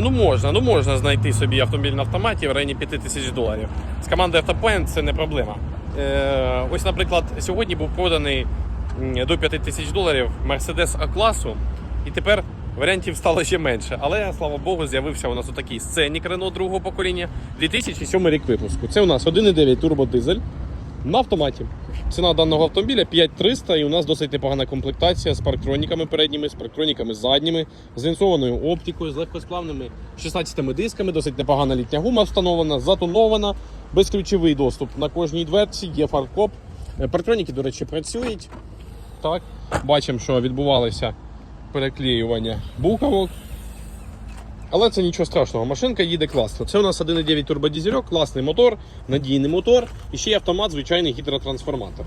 Ну можна, ну можна знайти собі автомобіль на автоматі в районі 5 тисяч доларів. З командою Автопоінт це не проблема. Е, ось, наприклад, сьогодні був проданий до 5 тисяч доларів Mercedes А-класу, і тепер варіантів стало ще менше. Але, слава Богу, з'явився у нас отакий сценік Renault другого покоління 2007 рік випуску. Це у нас 1,9 турбодизель на автоматі. Ціна даного автомобіля 5300 і у нас досить непогана комплектація з парктроніками передніми, з парктроніками задніми, з лінзованою оптикою, з легкосплавними 16 дисками, досить непогана літня гума встановлена, затонована, безключовий доступ на кожній дверці, є фаркоп. Е, Парктроніки, до речі, працюють. Так, бачимо, що відбувалося переклеювання буквок. Але це нічого страшного, машинка їде класно. Це у нас 1,9 турбодізельок, класний мотор, надійний мотор і ще є автомат, звичайний гідротрансформатор.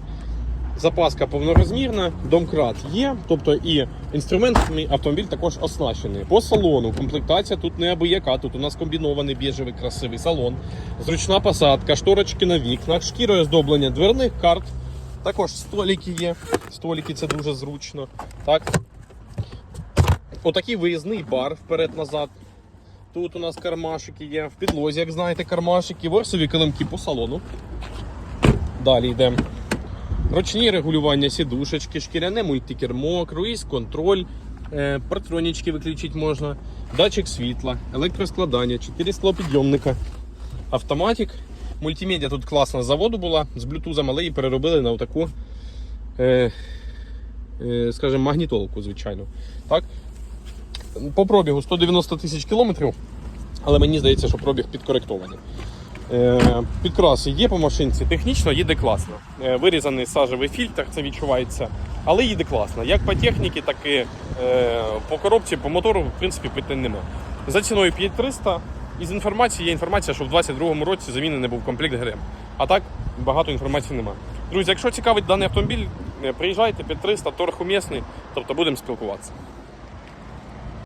Запаска повнорозмірна, домкрат є, тобто і інструментами автомобіль також оснащений. По салону комплектація тут неабияка. Тут у нас комбінований біжевий красивий салон, зручна посадка, шторочки на вікнах, шкірою оздоблення дверних карт. Також столики є. Столики це дуже зручно. Так. Отакий виїзний бар вперед-назад. Тут у нас кармашики є, в підлозі, як знаєте, кармашики, ворсові килимки по салону. Далі йдемо. Ручні регулювання сідушечки, шкіряне мультикермо, круїз, контроль, е, партронічки виключити можна, датчик світла, електроскладання, 4 склопідйомника, автоматик. Мультимедіа тут класна заводу була з блютузом, але її переробили на таку, е, е, скажімо, магнітолку, звичайно. Так? По пробігу 190 тисяч кілометрів, але мені здається, що пробіг підкоректований. Е, Підкраси є по машинці, технічно їде класно. Е, Вирізаний сажевий фільтр, це відчувається, але їде класно. Як по техніці, так і е, по коробці, по мотору, в принципі, питань нема. За ціною 5300. Із інформації є інформація, що в 2022 році замінений був комплект ГРМ. А так багато інформації немає. Друзі, якщо цікавить даний автомобіль, приїжджайте 5300, торг умісний, тобто будемо спілкуватися.